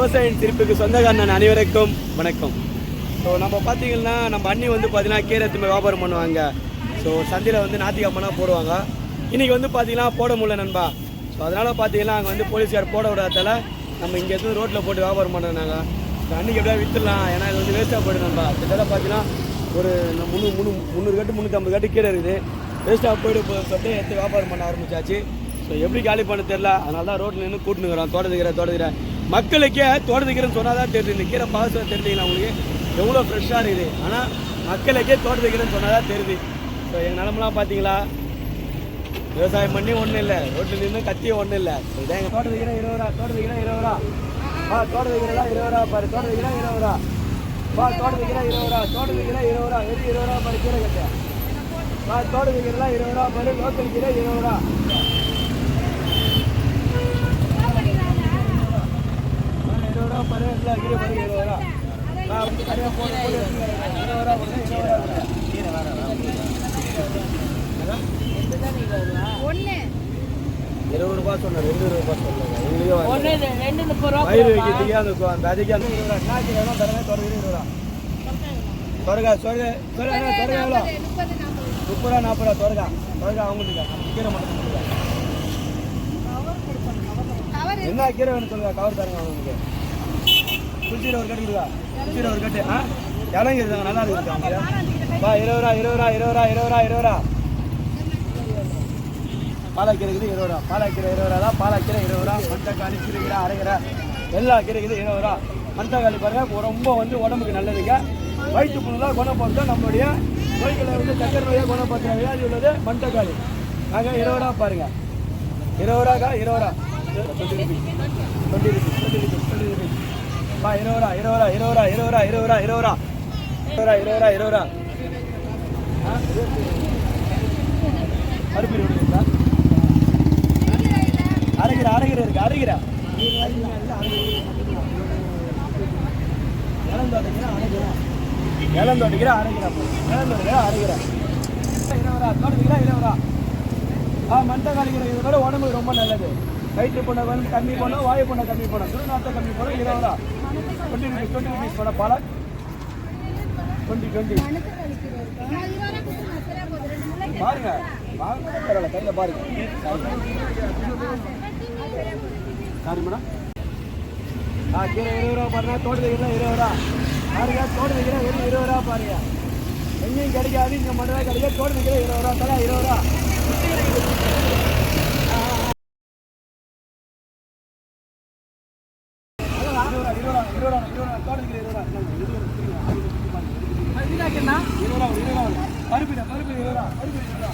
விவசாயம் சிரிப்புக்கு சொந்தக்காரன் அனைவருக்கும் வணக்கம். ஸோ நம்ம பார்த்தீங்கன்னா நம்ம அண்ணி வந்து பார்த்தீங்கன்னா கீரை திரும்ப வியாபாரம் பண்ணுவாங்க. ஸோ சந்தையில் வந்து ஞாத்திக்கிழமை போடுவாங்க. இன்றைக்கி வந்து பார்த்தீங்கன்னா போட முடியல நண்பா. ஸோ அதனால் பார்த்தீங்கன்னா அங்கே வந்து போலீஸ்கார் போட விடாதால நம்ம இங்கே எதுவும் ரோட்டில் போட்டு வியாபாரம் பண்ணுறாங்க ஸோ அன்றைக்கி எப்படியா விற்றுலாம் ஏன்னா இது வந்து வேஸ்ட்டாக போய்டும் நண்பா. கிட்டத்தட்ட பார்த்தீங்கன்னா ஒரு முந்நூறு முந்நூறு முந்நூறு கட்டு முந்நூற்றம்பது கட்டு கீரை இருக்குது. வேஸ்ட்டாக போயிட்டு போ- சொல்லிட்டு எடுத்து வியாபாரம் பண்ண ஆரம்பிச்சாச்சு. ஸோ எப்படி காலி பண்ண தெரில அதனால தான் ரோட்டில் நின்று கூட்டுனுக்குறோம் தோட்டத்துக்கிற தோட்டத்துக்கிற மக்களுக்கே தோட்டத்துக்கீரைன்னு சொன்னால் தான் தெரியுது. இந்த கீரை பாசம் தெரிஞ்சுங்களா உங்களுக்கு. எவ்வளோ ஃப்ரெஷ்ஷாக இருக்குது. ஆனால் மக்களுக்கே தோட்டத்துக்கீரைன்னு சொன்னால் தான் தெரியுது. ஸோ எங்கள் நிலமெல்லாம் பார்த்தீங்களா? விவசாயம் பண்ணி ஒன்றும் இல்லை. ரோட்டில் நின்று கத்தியும் ஒன்றும் இல்லை. இதான் எங்கள் தோட்டத்துக்கீரை இருபது ரூபா. தோட்டத்துக்கீரை இருபது ரூபா. வா தோட்டத்துக்கிறா இருபது ரூபா பாரு. தோட்டத்துக்கீரை இருபது ரூபா. வா தோட்டத்துக்கீரை இருபது ரூபா. தோட்டத்துக்கீரை இருபது ரூபா. வெறும் இருபது ரூபா பாரு கீரை கட்ட. வா தோட்டத்துக்கீரைலாம் இருபது ரூபா பாரு. லோக்கல் கீரை இருபது ரூபா இருபது ரூபா பாரு எல்லா கீரை பாரு இருபது ரூபா வா, நிறைய போடு, போடு, இருபது ரூபா போடு, இருபது ரூபா போடு. கீரை வேற, வேற. ஒண்ணு இருபது ரூபாய் சொன்னேன் ரெண்டு ரூபாய் சொன்னேன் உங்களுக்கே வயிறு வைக்கிறதுக்கு அந்த அந்த அதுக்கு அந்த இருபது ரூபா நாளைக்கு எவ்வளோ தரங்க தொடர்ந்து இருபது ரூபா தொடர்கா சொல்லுங்க சொல்லுங்க தொடர்கா எவ்வளோ முப்பது ரூபா நாற்பது ரூபா தொடர்கா தொடர்கா அவங்களுக்கு கீரை மட்டும் கொடுங்க. என்ன கீரை வேணும் சொல்லுங்க கவர் தருங்க அவங்களுக்கு குச்சியில் ஒரு கட்டு கொடுங்க ஒரு கட்டு ஆ இடம் இருக்காங்க நல்லா இருக்காங்க வா இருபது ரூபா இருபது ரூபா இருபது ரூபா இருபது ரூபா இருபது ரூபா பாலாக்கீரை இருக்குது இருபது ரூபா பாலாக்கீரை இருபது ரூபா தான் பாலாக்கீரை இருபது ரூபா மஞ்சக்காளி சிறுகீரை அரைக்கீரை எல்லா கீரை இருக்குது இருபது ரூபா மஞ்சக்காளி பாருங்க ரொம்ப வந்து உடம்புக்கு நல்லதுங்க வயிற்று புண்ணுலாம் குணப்படுத்தும் நம்மளுடைய நோய்களை வந்து சக்கரை நோயாக குணப்படுத்துற வியாதி உள்ளது மண்டக்காளி நாங்கள் இருபது ரூபா பாருங்க இருபது ரூபாக்கா இருபது ரூபா rupees twenty rupees twenty rupees twenty rupees பா இருபது ரூபா இருபது ரூபா இருபது ரூபா இருபது ரூபா இருபது ரூபா இருபது ரூபா. இருபது ரூபா இருபது ரூபா இருபது ரூபா. ஆ? பருப்பு அரைகிற அரைகிற இருக்கு அரைகிற இளந்தோட்டிக்கிற அரைகிற இளந்தோட்டிக்கிற அரைகிற இளந்தோட்டிக்கிற அரைகிற இருபது ரூபா தோட்டத்துக்கிற இருபது ரூபா. ஆ மண்டை காலிக்கிற இதோட உடம்புக்கு ரொம்ப நல்லது. வயிற்று புண்ணை கம்மி பண்ணும் வாயு புண்ணை கம்மி பண்ணும் துருநாத்தை கம்மி பண்ணும் இருபது ரூபா. டுவெண்ட்டி ருபீஸ் டுவெண்ட்டி ருபீஸ் போட பாலா டுவெண்ட்டி டுவெண்ட்டி பாருங்க வாங்க பரவாயில்ல கையில் பாருங்க சாரி மேடம் ஆ கீரை இருபது ரூபா பாருங்க தோட்டத்துக்கு இருபது ரூபா பாருங்க தோட்டத்துக்கு கீரை வெறும் இருபது ரூபா பாருங்க எங்கேயும் கிடைக்காது இங்கே மட்டும் தான் கிடைக்கும் தோட்டத்துக்கு கீரை இருபது ரூபா தலா இருபது ரூபா ஜாக்கெட்னா இருபது ரூபா இருபது ரூபா பருப்பு பருப்பு இருபது ரூபா பருப்பு இருபது ரூபா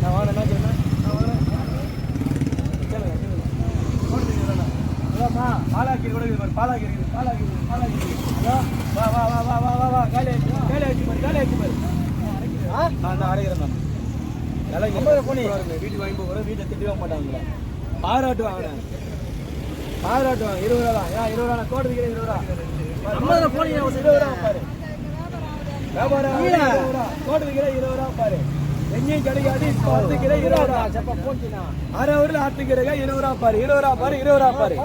நான் வாங்க என்ன சொன்னேன் நான் வாங்க அதாம்மா பாலாக்கீர் கூட இருக்குது பாலாக்கீர் இருக்குது பாலாக்கீர் பாலாக்கீர் ஹலோ வா வா வா வா வா வா வா காலையில் காலையில் வச்சு பாரு காலையில் ஆ நான் அரைக்கிறேன் மேம் வீட்டுக்கு வாங்கி போகிறோம் வீட்டில் திட்டவே மாட்டாங்களே. பாராட்டுவாங்க பாராட்டுவாங்க இருபது ரூபா. தான் ஏன் இருபது ரூபா? தோட்டத்துக்கு இருபது ரூபா. ஐம்பது ரூபா போனி இருபது ரூபா பாரு. வியாபாரம் தோட்டத்துக்கு இருபது ரூபா. பாரு. எங்கேயும் கிடைக்காது இப்போ இருபது ரூபா. செப்ப போச்சுனா அரை ஊரில் இருபது ரூபா பாரு. இருபது ரூபா பாரு இருபது ரூபா பாரு.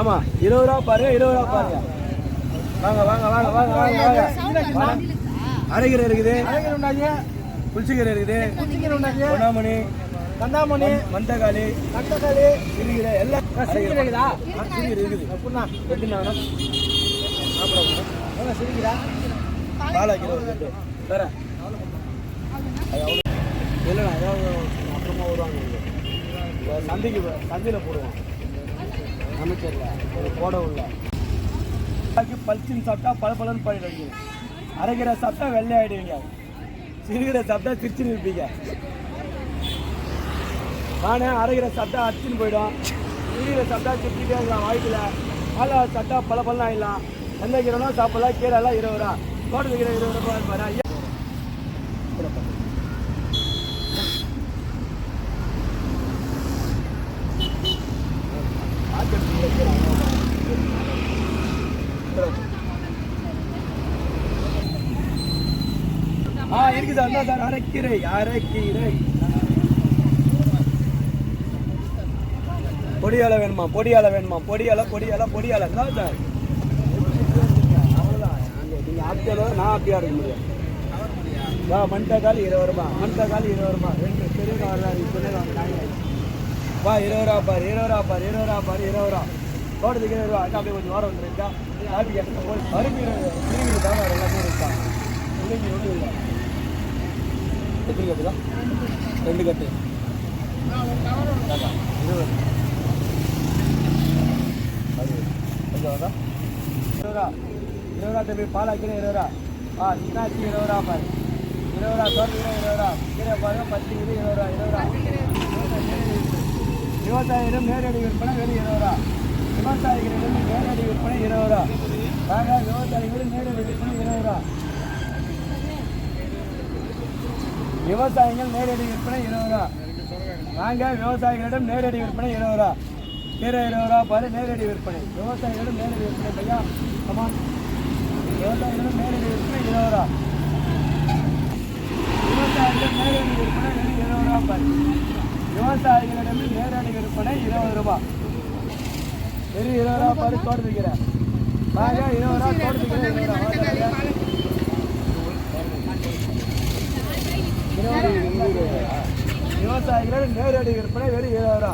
ஆமா இருபது ரூபா பாரு இருபது ரூபா பாருங்க. வாங்க வாங்க வாங்க வாங்க வாங்க வாங்க. அரைக்கீரை இருக்குது. புளிச்சக்கீரை இருக்குது. பொன்னாமணி கந்தாமணி மந்தகாளி மந்தகாளி. சிறுகீரை எல்லாம் சிறுகீரை இருக்குதா? சிறுகீரை இருக்குது. எப்படின்னா எப்படின்னா சாப்பிட சிறுகீரா. ஒரு கட்டு வேற? அது அவ்வளோ. இல்லைண்ணா ஏதாவது அப்புறமா வருவாங்க சந்தைக்கு சந்தையில் போடுவோம் அமைச்சரில் ஒரு போட உள்ள. பல்ச்சின்னு சாப்பிட்டா பல பலன்னு பண்ணிடுவீங்க. அரைக்கிற சாப்பிட்டா வெள்ளை ஆயிடுவீங்க சிறுகிற சாப்பிட்டா சிரிச்சுன்னு இருப்பீங்க நானே அரைகிற சாப்பிட்டா அடிச்சுன்னு போயிடும். சிறுகிற சாப்பிட்டா சிரிச்சுட்டே இருக்கலாம் வாய்ப்பில் பாலை சாப்பிட்டா பல பலன் ஆயிடலாம் எந்த கீரைனா சாப்பிடலாம். கீரைலாம் இருபது ரூபா. தோட்டத்து கீரை இருபது ரூபா இருப்பாரு ஐயா. ஆ இருக்கு சார். இந்தா சார் அரைக்கீரை அரைக்கீரை. பொடியால வேணுமா? பொடியால வேணுமா? பொடியால பொடியால பொடியால தான் சார். அவ்வளோதான் நீங்கள் ஆப்டியாக நான் அப்படியா இருக்க முடியும். வா மண்டக்கால் இருபது ரூபா. மண்டக்கால் இருபது ரூபா. ரெண்டு பெரிய வா இருபது ரூபா பாரு இருபது ரூபா பாரு இருபது ரூபா பாரு இருபது ரூபா. தோட்டத்துக்கு இருபது ரூபா. அப்படியே கொஞ்சம் வாரம் வந்துருக்கா காப்பி கேட்டு போய் அருமை தான் எல்லாமே இருக்கா இல்லைங்க ஒன்றும் இல்லை எத்தனை கட்டுதா ரெண்டு கட்டு. இந்தாக்கா, இருபது? அறுபது. கொஞ்சம் வருதா இருபது ரூபா இருபது ரூபா தம்பி பாலாக்கிற இருபது? ரூபா ஆ இன்னாச்சி இருபது ரூபா பாரு. இருபது ரூபா தோட்டத்தில் இருபது. ரூபா கீரை பாருங்க பத்து இது இருபது ரூபா இருபது. ரூபா நேரடி விற்பனை வெறும் இருபது. ரூபா விவசாயிகளிடம் நேரடி விற்பனை இருபது. ரூபா விவசாயிகளிடம் நேரடி விற்பனை இருபது. ரூபா விவசாயிகள் நேரடி விற்பனை இருபது ரூபா. நாங்கள் விவசாயிகளிடம் நேரடி விற்பனை இருபது ரூபா. கீரை இருபது ரூபா பாரு நேரடி விற்பனை. விவசாயிகளிடம் நேரடி விற்பனை பையா ஆமா விவசாயிகளிடம் நேரடி விற்பனை இருபது ரூபா. விவசாயிகளிடம் நேரடி விற்பனை வெறும் இருபது ரூபா பாரு விவசாயிகளிடம் நேரடி விற்பனை இருபது ரூபா. வெறும் இருபது ரூபா பாரு தோட்டத்துக்கிறேன் வாங்க இருபது ரூபா தோட்டத்துக்கிறேன் இருபது ரூபா. விவசாயிகளிடம் நேரடி விற்பனை வெறும். இருக்கிறதா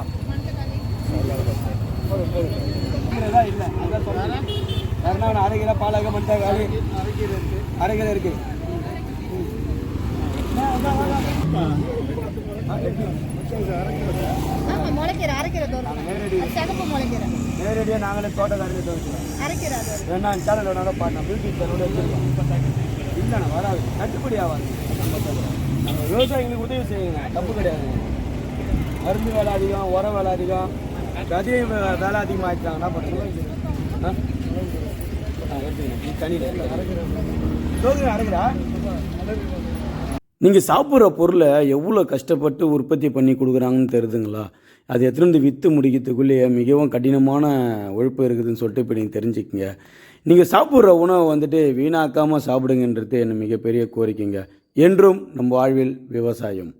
இல்லை அதான் சொல்றேன் வேறனா ஒன்று அரை கிலோ பாலக மட்டை காலி அரை கிலோ இருக்கு ம். ஆ, அதான், அதான். ஆ, எப்படி? ஆமா முளைக்கிற அரைக்கிற முளைக்கிற நேரடியாக நாங்களே அரைக்கிற அது ஒரு. வேணா சேனல் வேணாலும் பாருங்க பியூட்டி சேனல் வச்சுருக்கோம் இல்லைண்ணா வராது கட்டுப்படி ஆகாது நம்ம விவசாயிகளுக்கு உதவி செய்யுங்க. தப்பு கிடையாது. மருந்து வேலை அதிகம் உரம் வேலை அதிகம். அதிகம் வேலை அதிகமாக என்ன பண்ணுறீங்க தண்ணியில் அரைக்கிறா நீங்கள் சாப்பிட்ற பொருளை எவ்வளோ கஷ்டப்பட்டு உற்பத்தி பண்ணி கொடுக்குறாங்கன்னு தெரியுதுங்களா? அது எத்தனை வந்து விற்று முடிக்கிறதுக்குள்ளேயே மிகவும் கடினமான உழைப்பு இருக்குதுன்னு சொல்லிட்டு இப்போ நீங்கள் தெரிஞ்சுக்கங்க. நீங்கள் சாப்பிட்ற உணவை வந்துட்டு வீணாக்காமல் சாப்பிடுங்கன்றது என்ன மிகப்பெரிய கோரிக்கைங்க. என்றும் நம் வாழ்வில் விவசாயம்.